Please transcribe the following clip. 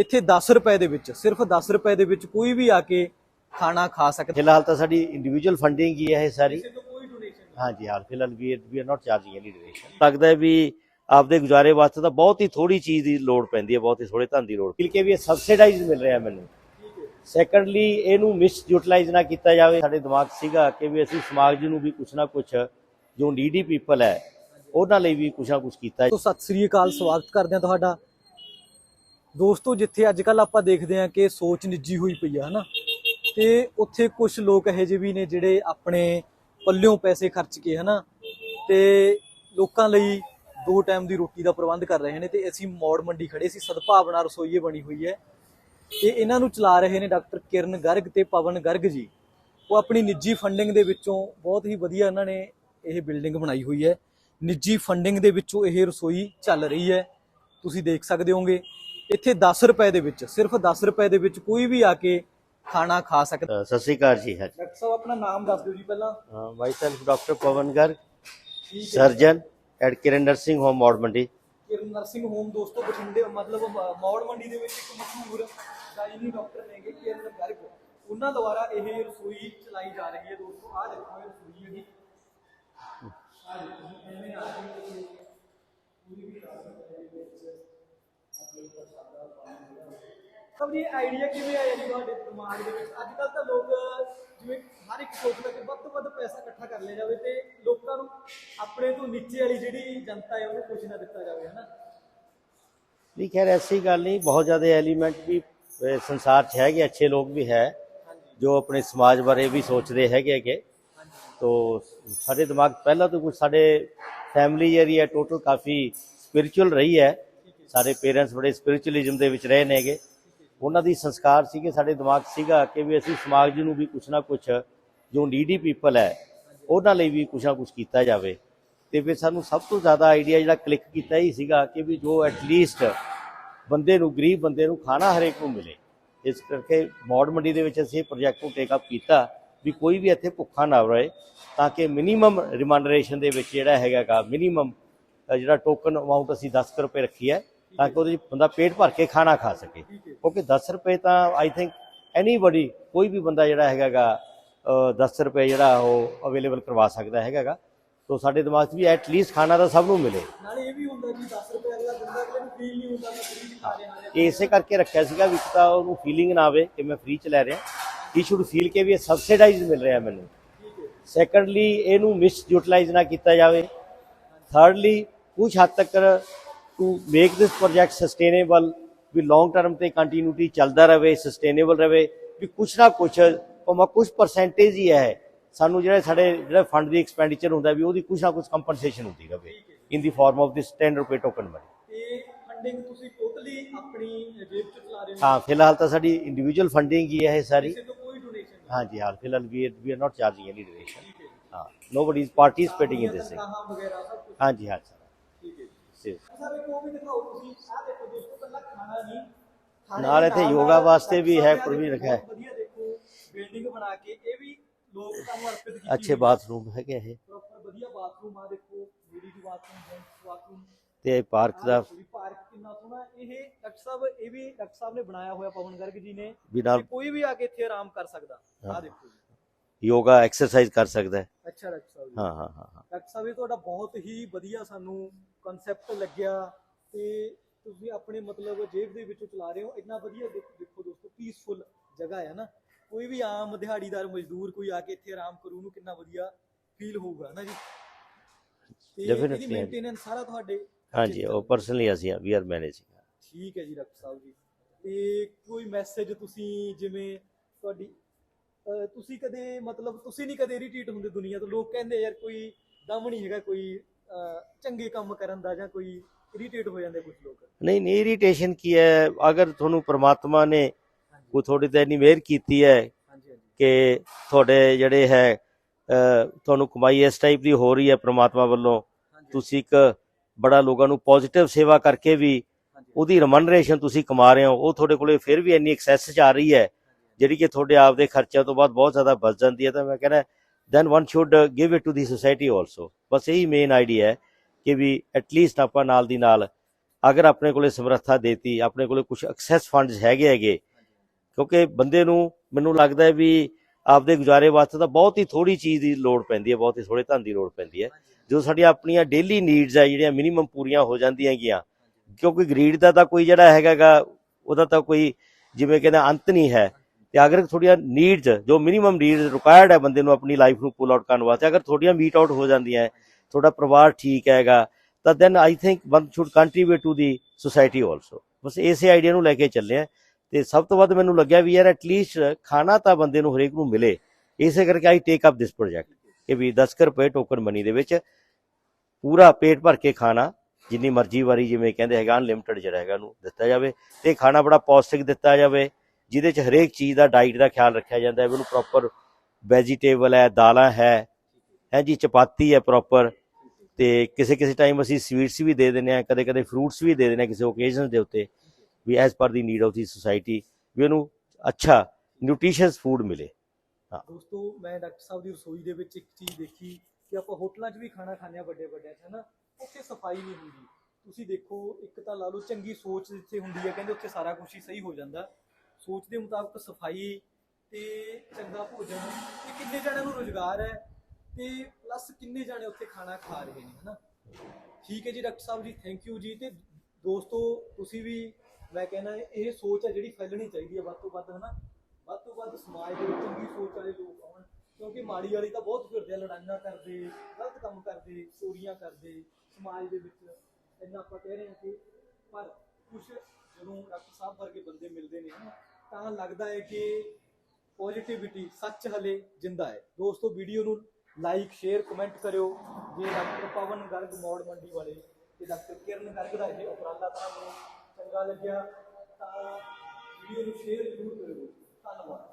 ਇੱਥੇ 10 ਰੁਪਏ ਦੇ ਵਿੱਚ ਸਿਰਫ 10 ਰੁਪਏ ਦੇ ਵਿੱਚ ਕੋਈ ਵੀ ਆ ਕੇ ਖਾਣਾ ਖਾ ਸਕਦਾ। ਫਿਲਹਾਲ ਤਾਂ ਸਾਡੀ ਇੰਡੀਵਿਜੂਅਲ ਫੰਡਿੰਗ ਹੀ ਹੈ ਇਹ ਸਾਰੀ। ਹਾਂਜੀ ਹਾਲ ਫਿਲਹਾਲ ਵੀ we are not charging any donation ਲੱਗਦਾ ਹੈ ਵੀ ਆਪਦੇ ਗੁਜ਼ਾਰੇ ਵਾਸਤੇ ਤਾਂ ਬਹੁਤ ਹੀ ਥੋੜੀ ਚੀਜ਼ ਦੀ ਲੋੜ ਪੈਂਦੀ ਹੈ ਬਹੁਤ ਹੀ ਥੋੜੇ ਧਨ ਦੀ ਲੋੜ ਕਿ ਵੀ ਇਹ ਸਬਸਿਡਾਈਜ਼ ਮਿਲ ਰਿਹਾ ਮੈਨੂੰ। ਸੈਕੰਡਲੀ ਇਹਨੂੰ ਮਿਸ ਯੂਟਿਲਾਈਜ਼ ਨਾ ਕੀਤਾ ਜਾਵੇ। ਸਾਡੇ ਦਿਮਾਗ ਸੀਗਾ ਕਿ ਵੀ ਅਸੀਂ ਸਮਾਜ ਨੂੰ ਵੀ ਕੁਛ ਨਾ ਕੁਛ ਜੋ ਨੀਡੀ ਪੀਪਲ ਹੈ ਉਹਨਾਂ ਲਈ ਵੀ ਕੁਛ ਨਾ ਕੁਛ ਕੀਤਾ ਸਤਿ ਸ੍ਰੀ ਅਕਾਲ ਸਵਾਗਤ ਕਰਦੇ ਹਾਂ ਤੁਹਾਡਾ। ਦੋਸਤੋ, ਜਿੱਥੇ ਅੱਜ ਕੱਲ ਆਪਾਂ ਦੇਖਦੇ ਹਾਂ ਕਿ ਸੋਚ ਨਿੱਜੀ ਹੋਈ ਪਈ ਆ, ਹਨਾ? ਤੇ ਉੱਥੇ ਕੁਝ ਲੋਕ ਇਹੋ ਜਿਹੇ ਵੀ ਨੇ ਜਿਹੜੇ ਆਪਣੇ ਪੱਲਿਓਂ ਪੈਸੇ ਖਰਚ ਕੇ, ਹਨਾ? ਤੇ ਲੋਕਾਂ ਲਈ ਦੋ ਟਾਈਮ ਦੀ ਰੋਟੀ ਦਾ ਪ੍ਰਬੰਧ ਕਰ ਰਹੇ ਨੇ ਤੇ ਅਸੀਂ ਮੌੜ ਮੰਡੀ ਖੜੇ ਸੀ, ਸਦਭਾਵਨਾ ਰਸੋਈਏ ਬਣੀ ਹੋਈ ਹੈ। ਤੇ ਇਹਨਾਂ ਨੂੰ ਚਲਾ ਰਹੇ ਨੇ ਡਾਕਟਰ ਕਿਰਨ ਗਰਗ ਤੇ ਪਵਨ ਗਰਗ ਜੀ। ਉਹ ਆਪਣੀ ਨਿੱਜੀ ਫੰਡਿੰਗ ਦੇ ਵਿੱਚੋਂ ਬਹੁਤ ਹੀ ਵਧੀਆ ਇਹਨਾਂ ਨੇ ਇਹ ਬਿਲਡਿੰਗ ਬਣਾਈ ਹੋਈ ਹੈ। ਨਿੱਜੀ ਫੰਡਿੰਗ ਦੇ ਵਿੱਚੋਂ ਇਹ ਰਸੋਈ ਚੱਲ ਰਹੀ ਹੈ। ਤੁਸੀਂ ਦੇਖ ਸਕਦੇ ਹੋਗੇ ਇੱਥੇ 10 ਰੁਪਏ ਦੇ ਵਿੱਚ ਸਿਰਫ 10 ਰੁਪਏ ਦੇ ਵਿੱਚ ਕੋਈ ਵੀ ਆ ਕੇ ਖਾਣਾ ਖਾ ਸਕਦਾ। ਅ, ਸਤਿ ਸ੍ਰੀ ਅਕਾਲ ਜੀ ਹਾਂਜੀ। ਡਾਕਟਰ ਸਾਹਿਬ ਆਪਣਾ ਨਾਮ ਦੱਸ ਦਿਓ ਜੀ ਪਹਿਲਾਂ। Myself doctor Pawan Garg ਠੀਕ ਹੈ surgeon at Kiran nursing home Maur Mandi. Kiran nursing home ਦੋਸਤੋ ਬਠਿੰਡੇ ਮਤਲਬ ਮ- ਮੌੜ ਮੰਡੀ ਦੇ ਵਿੱਚ ਇੱਕ ਮਸ਼ਹੂਰ ਗਾਇਨੀ ਡਾਕਟਰ ਨੇਗੇ ਕਿਰਨ ਗਰਗ। ਉਹਨਾਂ ਦੁਆਰਾ ਇਹ ਰਸੋਈ ਚਲਾਈ ਜਾ ਰਹੀ ਹੈ ਦੋਸਤੋ ਆਹ ਦੇਖੋ ਇਹ ਰਸੋਈ ਹੈਗੀ ਆਹ ਦੇਖੋ ਐਵੇਂ ਆ ਕੇ ਇਹ ਪੂਰੀ ਵੀ ਰਾਤ ਦੇ ਵਿੱਚ ਆਪਣੇ ਪ੍ਰਸ਼ਾਦਾ ਪਾਣੀ ਦਾ ਸਭ ਇਹ ਆਈਡੀਆ ਕਿਵੇਂ ਆਇਆ ਜੀ ਤੁਹਾਡੇ ਦਿਮਾਗ ਦੇ ਵਿੱਚ? ਅੱਜ ਕੱਲ ਤਾਂ ਲੋਕ ਜਿਵੇਂ ਹਰ ਇੱਕ ਸੋਚਦਾ ਕਿ ਵੱਧ ਤੋਂ ਵੱਧ ਪੈਸਾ ਇਕੱਠਾ ਕਰ ਲਿਆ ਜਾਵੇ ਤੇ ਲੋਕਾਂ ਨੂੰ ਆਪਣੇ ਤੋਂ ਨੀਚੇ ਵਾਲੀ ਜਿਹੜੀ ਜਨਤਾ ਹੈ ਉਹਨੂੰ ਕੁਝ ਨਾ ਦਿੱਤਾ ਜਾਵੇ ਹਨਾ? ਨਹੀਂ ਖੈਰ ਐਸੀ ਗੱਲ ਨਹੀਂ। ਬਹੁਤ ਜ਼ਿਆਦਾ ਐਲੀਮੈਂਟ ਵੀ ਸੰਸਾਰ 'ਚ ਹੈਗੇ ਅੱਛੇ ਲੋਕ ਵੀ ਹੈ ਜੋ ਆਪਣੇ ਸਮਾਜ ਬਾਰੇ ਵੀ ਸੋਚਦੇ ਹੈਗੇ ਕਿ ਤੋ ਸਾਡੇ ਦਿਮਾਗ ਪਹਿਲਾਂ ਤੋਂ ਕੁਝ ਸਾਡੇ ਫੈਮਿਲੀ ਜਿਹੜੀ ਹੈ ਟੋਟਲ ਕਾਫੀ ਸਪਿਰਚੁਅਲ ਰਹੀ ਹੈ। ਸਾਡੇ ਪੇਰੈਂਟਸ ਬੜੇ ਸਪਿਰਚੁਅਲਿਜ਼ਮ ਦੇ ਵਿੱਚ ਰਹੇ ਨੇਗੇ। ਉਹਨਾਂ ਦੀ ਸੰਸਕਾਰ ਸੀਗੇ, ਸਾਡੇ ਦਿਮਾਗ 'ਚ ਸੀਗਾ ਕਿ ਵੀ ਅਸੀਂ ਸਮਾਜ ਨੂੰ ਵੀ ਕੁਛ ਨਾ ਕੁਛ, ਜੋ ਨੀਡੀ ਪੀਪਲ ਹੈ, ਉਹਨਾਂ ਲਈ ਵੀ ਕੁਛ ਨਾ ਕੁਛ ਕੀਤਾ ਜਾਵੇ। ਤੇ ਫਿਰ ਸਾਨੂੰ ਸਭ ਤੋਂ ਜ਼ਿਆਦਾ ਆਈਡੀਆ ਜਿਹੜਾ ਕਲਿੱਕ ਕੀਤਾ ਹੀ ਸੀਗਾ ਕਿ ਵੀ ਜੋ ਐਟਲੀਸਟ ਬੰਦੇ ਨੂੰ, ਗਰੀਬ ਬੰਦੇ ਨੂੰ ਖਾਣਾ ਹਰੇਕ ਨੂੰ ਮਿਲੇ। ਇਸ ਕਰਕੇ ਮੌੜ ਮੰਡੀ ਦੇ ਵਿੱਚ ਅਸੀਂ ਇਹ ਪ੍ਰੋਜੈਕਟ ਨੂੰ ਟੇਕ ਅਪ ਕੀਤਾ ਵੀ ਕੋਈ ਵੀ ਇੱਥੇ ਭੁੱਖਾ ਨਾ ਰਹੇ, ਤਾਂ ਕਿ ਮਿਨੀਮਮ ਰਿਮਨਰੇਸ਼ਨ ਦੇ ਵਿੱਚ ਜਿਹੜਾ ਹੈਗਾਗਾ ਮਿਨੀਮਮ ਜਿਹੜਾ ਟੋਕਨ ਅਮਾਉਂਟ ਅਸੀਂ 10 ਕੁ ਰੁਪਏ ਰੱਖੀ ਹੈ ਤਾਂ ਕਿ ਉਹਦੇ ਬੰਦਾ ਪੇਟ ਭਰ ਕੇ ਖਾਣਾ ਖਾ ਸਕੇ। ਕਿਉਂਕਿ 10 ਰੁਪਏ ਤਾਂ ਆਈ ਥਿੰਕ ਐਨੀਬਾਡੀ ਕੋਈ ਵੀ ਬੰਦਾ ਜਿਹੜਾ ਹੈਗਾਗਾ ਅ, 10 ਰੁਪਏ ਜਿਹੜਾ ਉਹ ਅਵੇਲੇਬਲ ਕਰਵਾ ਸਕਦਾ ਹੈਗਾਗਾ। ਤੋ ਸਾਡੇ ਦਿਮਾਗ 'ਚ ਵੀ ਐਟ ਲੀਸਟ ਖਾਣਾ ਤਾਂ ਸਭ ਨੂੰ ਮਿਲੇ। ਨਾਲੇ ਇਹ ਵੀ ਹੁੰਦਾ ਕਿ 10 ਰੁਪਏ ਅਗਲਾ ਦਿੰਦਾ ਅਗਲੇ ਨੂੰ ਫੀਲ ਨਹੀਂ ਹੁੰਦਾ ਕਿ ਫ੍ਰੀ ਚ ਖਾ ਰਿਹਾ ਹਾਂ ਇਹ ਇਸੇ ਕਰਕੇ ਰੱਖਿਆ ਸੀਗਾ ਵੀ ਇੱਕ ਤਾਂ ਉਹਨੂੰ ਫੀਲਿੰਗ ਨਾ ਆਵੇ ਕਿ ਮੈਂ ਫ੍ਰੀ ਚ ਲੈ ਰਿਹਾ। ਹੀ ਸ਼ੁੱਡ ਫੀਲ ਕਿ ਵੀ ਇਹ ਸਬਸਿਡਾਈਜ਼ ਮਿਲ ਰਿਹਾ ਮੈਨੂੰ। ਸੈਕੰਡਲੀ ਇਹਨੂੰ ਮਿਸ ਯੂਟਿਲਾਈਜ਼ ਨਾ ਕੀਤਾ ਜਾਵੇ। ਥਰਡਲੀ ਕੁਝ ਹੱਦ ਤੱਕ to make this project sustainable we long term ਤੇ ਕੰਟੀਨਿਊਟੀ ਚੱਲਦਾ ਰਵੇ ਸਸਟੇਨੇਬਲ ਰਵੇ ਵੀ ਕੁਛ ਨਾ ਕੁਛ ਭਾਵੇਂ ਕੁਝ ਪਰਸੈਂਟੇਜ ਹੀ ਹੈ ਸਾਨੂੰ ਜਿਹੜੇ ਸਾਡੇ ਜਿਹੜਾ ਫੰਡ ਦੀ ਐਕਸਪੈਂਡੀਚਰ ਹੁੰਦਾ ਵੀ ਉਹਦੀ ਕੁਛ ਨਾ ਕੁਛ ਕੰਪਨਸੇਸ਼ਨ ਹੁੰਦੀ ਰਵੇ ਇਨ ਦੀ ਫਾਰਮ ਆਫ ਦਿਸ 10 ਰੁਪਏ ਟੋਕਨ ਮਨੀ ਤੇ ਫੰਡਿੰਗ ਤੁਸੀਂ ਟੋਟਲੀ ਆਪਣੀ ਜੇਬ ਚ ਚਲਾ ਰਹੇ ਹੋ? ਹਾਂ ਫਿਲਹਾਲ ਤਾਂ ਸਾਡੀ ਇੰਡੀਵਿਜੂਅਲ ਫੰਡਿੰਗ ਹੀ ਹੈ ਇਹ ਸਾਰੀ। ਨਹੀਂ। ਹਾਂਜੀ ਹਾਲ ਫਿਲਹਾਲ ਵੀ we are not charging any donation ਹਾਂ nobody is participating in this ਹਾਂ ਠੀਕ ਹੈ ਜੀ। ਸਰ ਇੱਕ ਉਹ ਵੀ ਦਿਖਾਓ ਤੁਸੀਂ ਆਹ ਦੇਖੋ ਦੋਸਤੋ ਪਹਿਲਾਂ ਖਾਣਾ ਨਹੀਂ ਖਾਣੇ ਨਾਲ ਇੱਥੇ ਯੋਗਾ ਵਾਸਤੇ ਵੀ ਹੈ, ਪ੍ਰੋਵੀਜ਼ਨ ਰੱਖਿਆ ਹੈ। ਵਧੀਆ ਦੇਖੋ ਬਿਲਡਿੰਗ ਬਣਾ ਕੇ ਇਹ ਵੀ ਲੋਕ ਤੁਹਾਨੂੰ ਅਰਪਿਤ ਕੀਤੀ ਅੱਛੇ ਬਾਥਰੂਮ ਹੈਗੇ ਇਹ। ਪ੍ਰੋਪਰ ਵਧੀਆ ਬਾਥਰੂਮ ਆ ਦੇਖੋ ਲੇਡੀਜ਼ ਬਾਥਰੂਮ ਜੈਂਟਸ ਬਾਥਰੂਮ ਤੇ ਪਾਰਕ ਦਾ ਪਾਰਕ ਕਿੰਨਾ ਸੋਹਣਾ ਇਹ ਡਾਕਟਰ ਸਾਹਿਬ ਇਹ ਵੀ ਡਾਕਟਰ ਸਾਹਿਬ ਨੇ ਬਣਾਇਆ ਹੋਇਆ ਪਵਨ ਗਰਗ ਜੀ ਨੇ। ਕੋਈ ਵੀ ਆ ਕੇ ਇੱਥੇ ਆਰਾਮ ਕਰ ਸਕਦਾ। ਆ। ਦੇਖੋ ਯੋਗਾ ਐਕਸਰਸਾਈਜ਼ ਕਰ ਸਕਦਾ ਹੈ। ਅੱਛਾ ਡਾਕਟਰ ਸਾਹਿਬ ਜੀ। ਹਾਂ ਹਾਂ ਹਾਂ ਹਾਂ। ਡਾਕਟਰ ਸਾਹਿਬ ਇਹ ਤੁਹਾਡਾ ਬਹੁਤ ਹੀ ਵਧੀਆ ਸਾਨੂੰ ਕਨਸੈਪਟ ਲੱਗਿਆ ਤੇ ਤੁਸੀਂ ਆਪਣੇ ਮਤਲਬ ਜੇਬ ਦੇ ਵਿੱਚੋਂ ਚਲਾ ਰਹੇ ਹੋ। ਇੰਨਾ ਵਧੀਆ ਦੇਖ- ਦੇਖੋ ਦੋਸਤੋ ਪੀਸਫੁਲ ਜਗ੍ਹਾ ਹੈ ਨਾ। ਕੋਈ ਵੀ ਆਮ ਦਿਹਾੜੀਦਾਰ ਮਜ਼ਦੂਰ ਕੋਈ ਆ ਕੇ ਇੱਥੇ ਆਰਾਮ ਕਰੂ ਉਹਨੂੰ ਕਿੰਨਾ ਵਧੀਆ ਫੀਲ ਹੋਊਗਾ ਨਾ ਜੀ? ਤੇ ਇਹਦੀ Definitely। ਮੇਨਟੇਨੈਂਸ ਸਾਰਾ ਤੁਹਾਡੇ ਹਾਂਜੀ ਉਹ ਪਰਸਨਲੀ ਅਸੀਂ ਵੀ ਆਰ ਮੈਨੇਜਿੰਗ ਠੀਕ ਹੈ ਜੀ ਡਾਕਟਰ ਸਾਹਿਬ ਜੀ। ਤੇ ਕੋਈ ਮੈਸੇਜ ਤੁਸੀਂ ਜਿਵੇਂ ਤੁਹਾਡੀ ਤੁਸੀਂ ਕਦੇ ਮਤਲਬ ਤੁਸੀਂ ਨਹੀਂ ਕਦੇ ਇਰੀਟੇਟ ਹੁੰਦੇ ਦੁਨੀਆ ਤੋਂ? ਲੋਕ ਕਹਿੰਦੇ ਯਾਰ ਕੋਈ ਦਮ ਨਹੀਂ ਹੈਗਾ ਕੋਈ ਚੰਗੇ ਕੰਮ ਕਰਨ ਦਾ ਜਾਂ ਕੋਈ ਇਰੀਟੇਟ ਹੋ ਜਾਂਦੇ ਕੁਝ ਲੋਕ। ਨਹੀਂ ਨਹੀਂ ਇਰੀਟੇਸ਼ਨ ਕੀ ਹੈ? ਅਗਰ ਤੁਹਾਨੂੰ ਪ੍ਰਮਾਤਮਾ ਨੇ ਕੋਈ ਤੁਹਾਡੇ ਤੇ ਇੰਨੀ ਮਿਹਰ ਕੀਤੀ ਹੈ ਕਿ ਤੁਹਾਡੇ ਜਿਹੜੇ ਹੈ ਤੁਹਾਨੂੰ ਕਮਾਈ ਇਸ ਟਾਈਪ ਦੀ ਹੋ ਰਹੀ ਹੈ ਪ੍ਰਮਾਤਮਾ ਵੱਲੋਂ ਤੁਸੀਂ ਇੱਕ ਬੜਾ ਲੋਕਾਂ ਨੂੰ ਪੋਜ਼ਿਟਿਵ ਸੇਵਾ ਕਰਕੇ ਵੀ ਉਹਦੀ ਰਮਨਰੇਸ਼ਨ ਤੁਸੀਂ ਕਮਾ ਰਹੇ ਹੋ। ਉਹ ਤੁਹਾਡੇ ਕੋਲੇ ਫਿਰ ਵੀ ਇੰਨੀ ਐਕਸੈਸ ਚ ਆ ਰਹੀ ਹੈ ਜਿਹੜੀ ਕਿ ਤੁਹਾਡੇ ਆਪ ਦੇ ਖਰਚਿਆਂ ਤੋਂ ਬਾਅਦ ਬਹੁਤ ਜ਼ਿਆਦਾ ਬਚ ਜਾਂਦੀ ਹੈ, ਤਾਂ ਮੈਂ ਕਹਿੰਦਾ then one should give it to the society also ਬਸ ਇਹੀ ਮੇਨ ਆਈਡੀਆ ਹੈ ਕਿ ਵੀ ਐਟਲੀਸਟ ਆਪਾਂ ਨਾਲ ਦੀ ਨਾਲ ਅਗਰ ਆਪਣੇ ਕੋਲੇ ਸਮਰੱਥਾ ਦੇਤੀ, ਆਪਣੇ ਕੋਲੇ ਕੁਝ ਐਕਸੈਸ ਫੰਡਸ ਹੈਗੇ ਹੈਗੇ, ਕਿਉਂਕਿ ਬੰਦੇ ਨੂੰ ਮੈਨੂੰ ਲੱਗਦਾ ਹੈ ਵੀ ਆਪਦੇ ਗੁਜ਼ਾਰੇ ਵਾਸਤੇ ਤਾਂ ਬਹੁਤ ਹੀ ਥੋੜੀ ਚੀਜ਼ ਦੀ ਲੋੜ ਪੈਂਦੀ ਹੈ, ਬਹੁਤ ਹੀ ਥੋੜੇ ਧਨ ਦੀ ਲੋੜ ਪੈਂਦੀ ਹੈ। ਜਦੋਂ ਸਾਡੀਆਂ ਆਪਣੀਆਂ ਡੇਲੀ ਨੀਡਸ ਹੈ, ਜਿਹੜੀਆਂ ਮਿਨੀਮਮ ਪੂਰੀਆਂ ਹੋ ਜਾਂਦੀਆਂ ਹੈਗੀਆਂ, ਕਿਉਂਕਿ ਗਰੀਡ ਦਾ ਤਾਂ ਕੋਈ ਜਿਹੜਾ ਹੈਗਾਗਾ ਉਹਦਾ ਤਾਂ ਕੋਈ ਜਿਵੇਂ ਕਹਿੰਦਾ ਅੰਤ ਨਹੀਂ ਹੈ। ਤੇ ਅਗਰ ਤੁਹਾਡੀਆਂ ਨੀਡਸ ਜੋ ਮਿਨੀਮਮ ਨੀਡਸ ਰਿਕੁਆਇਰਡ ਹੈ ਬੰਦੇ ਨੂੰ ਆਪਣੀ ਲਾਈਫ ਨੂੰ ਪੁੱਲ ਆਊਟ ਕਰਨ ਵਾਸਤੇ, ਅਗਰ ਤੁਹਾਡੀਆਂ ਮੀਟ ਆਊਟ ਹੋ ਜਾਂਦੀਆਂ ਤੁਹਾਡਾ ਪਰਿਵਾਰ ਠੀਕ ਹੈਗਾ, ਤਾਂ then I think one should contribute to the society also ਬਸ ਇਸੇ ਆਈਡੀਆ ਨੂੰ ਲੈ ਕੇ ਚੱਲੇ ਆ ਤੇ ਸਭ ਤੋਂ ਵੱਧ ਮੈਨੂੰ ਲੱਗਿਆ ਵੀ ਯਾਰ ਐਟਲੀਸਟ ਖਾਣਾ ਤਾਂ ਬੰਦੇ ਨੂੰ ਹਰੇਕ ਨੂੰ ਮਿਲੇ। ਇਸੇ ਕਰਕੇ ਆਈ ਟੇਕ ਅਪ ਦਿਸ ਪ੍ਰੋਜੈਕਟ ਕਿ ਵੀ 10 ਕੁ ਰੁਪਏ ਟੋਕਨ ਮਨੀ ਦੇ ਵਿੱਚ ਪੂਰਾ ਪੇਟ ਭਰ ਕੇ ਖਾਣਾ, ਜਿੰਨੀ ਮਰਜ਼ੀ ਵਾਰੀ ਜਿਵੇਂ ਕਹਿੰਦੇ ਹੈਗਾ ਅਨਲਿਮਟਿਡ ਜਿਹੜਾ ਹੈਗਾ ਨੂੰ ਦਿੱਤਾ ਜਾਵੇ ਤੇ ਖਾਣਾ ਬੜਾ ਪੌਸ਼ਟਿਕ ਦਿੱਤਾ ਜਾਵੇ। ਜਿਹਦੇ ਚ ਹਰੇਕ ਚੀਜ਼ ਦਾ ਡਾਈਟ ਦਾ ਖਿਆਲ ਰੱਖਿਆ ਜਾਂਦਾ ਹੈ, ਵੀ ਉਹਨੂੰ ਪ੍ਰੋਪਰ ਵੈਜੀਟੇਬਲ ਹੈ, ਦਾਲਾਂ ਹੈ ਹੈ ਜੀ, ਚਪਾਤੀ ਹੈ ਪ੍ਰੋਪਰ ਤੇ ਕਿਸੇ ਕਿਸੇ ਟਾਈਮ ਅਸੀਂ ਸਵੀਟਸ ਵੀ ਦੇ ਦਿੰਦੇ ਆ ਕਦੇ ਕਦੇ ਫਰੂਟਸ ਵੀ ਦੇ ਦਿੰਦੇ ਆ ਕਿਸੇ ਓਕੇਜ਼ਨ ਦੇ ਉੱਤੇ, ਵੀ as per the need of the society ਵੀ ਉਹਨੂੰ ਅੱਛਾ ਨਿਊਟ੍ਰੀਸ਼ੀਅਸ ਫੂਡ ਮਿਲੇ। ਦੋਸਤੋ, ਮੈਂ ਡਾਕਟਰ ਸਾਹਿਬ ਦੀ ਰਸੋਈ ਦੇ ਵਿੱਚ ਇੱਕ ਚੀਜ਼ ਦੇਖੀ ਕਿ ਆਪਾਂ ਹੋਟਲਾਂ 'ਚ ਵੀ ਖਾਣਾ ਖਾਂਦੇ ਆ ਵੱਡੇ ਵੱਡਿਆਂ 'ਚ ਹਨਾ? ਉੱਥੇ ਸਫ਼ਾਈ ਨਹੀਂ ਹੁੰਦੀ। ਤੁਸੀਂ ਦੇਖੋ, ਇੱਕ ਤਾਂ ਲਾ ਲਓ ਚੰਗੀ ਸੋਚ ਜਿੱਥੇ ਹੁੰਦੀ ਹੈ, ਕਹਿੰਦੇ ਉੱਥੇ ਸਾਰਾ ਕੁਝ ਹੀ ਸਹੀ ਹੋ ਜਾਂਦਾ। ਸੋਚ ਦੇ ਮੁਤਾਬਕ ਸਫ਼ਾਈ ਤੇ ਚੰਗਾ ਭੋਜਨ ਤੇ ਕਿੰਨੇ ਜਣਿਆਂ ਨੂੰ ਰੋਜ਼ਗਾਰ ਹੈ ਤੇ ਪਲੱਸ ਕਿੰਨੇ ਜਣੇ ਉੱਥੇ ਖਾਣਾ ਖਾ ਰਹੇ ਨੇ, ਹਨਾ? ਠੀਕ ਹੈ ਜੀ, doctor Sahib ji thank you ਜੀ ਤੇ ਦੋਸਤੋ, ਤੁਸੀਂ ਵੀ, ਮੈਂ ਕਹਿੰਦਾ ਇਹ ਸੋਚ ਹੈ ਜਿਹੜੀ ਫੈਲਣੀ ਚਾਹੀਦੀ ਹੈ ਵੱਧ ਤੋਂ ਵੱਧ, ਹਨਾ? ਵੱਧ ਤੋਂ ਵੱਧ ਸਮਾਜ ਦੇ ਵਿੱਚ ਚੰਗੀ ਸੋਚ ਵਾਲੇ ਲੋਕ ਆਉਣ, ਕਿਉਂਕਿ ਮਾੜੀ ਵਾਲੀ ਤਾਂ ਬਹੁਤ ਫਿਰਦੇ ਆ, ਲੜਾਈਆਂ ਕਰਦੇ, ਗਲਤ ਕੰਮ ਕਰਦੇ, ਚੋਰੀਆਂ ਕਰਦੇ, ਸਮਾਜ ਦੇ ਵਿੱਚ ਇੰਨਾ ਆਪਾਂ ਕਹਿ ਰਹੇ ਹਾਂ ਕਿ ਪਰ ਕੁਝ ਜਦੋਂ ਡਾਕਟਰ ਸਾਹਿਬ ਵਰਗੇ ਬੰਦੇ ਮਿਲਦੇ ਨੇ, ਹਨਾ? ਤਾਂ ਲੱਗਦਾ ਹੈ ਕਿ ਪੋਜ਼ਿਟਿਵਿਟੀ ਸੱਚ ਹਲੇ ਜਿੰਦਾ ਹੈ। ਦੋਸਤੋ ਵੀਡੀਓ ਨੂੰ ਲਾਈਕ ਸ਼ੇਅਰ ਕਮੈਂਟ ਕਰਿਓ। ਜੇ ਡਾਕਟਰ ਪਵਨ ਗਰਗ ਮੌੜ ਮੰਡੀ ਵਾਲੇ ਤੇ ਡਾਕਟਰ ਕਿਰਨ ਗਰਗ ਦਾ ਇਹ ਉਪਰਾਲਾ ਤੁਹਾਨੂੰ ਚੰਗਾ ਲੱਗਿਆ, ਤਾਂ ਵੀਡੀਓ ਨੂੰ ਸ਼ੇਅਰ ਜ਼ਰੂਰ ਕਰਿਓ। ਧੰਨਵਾਦ।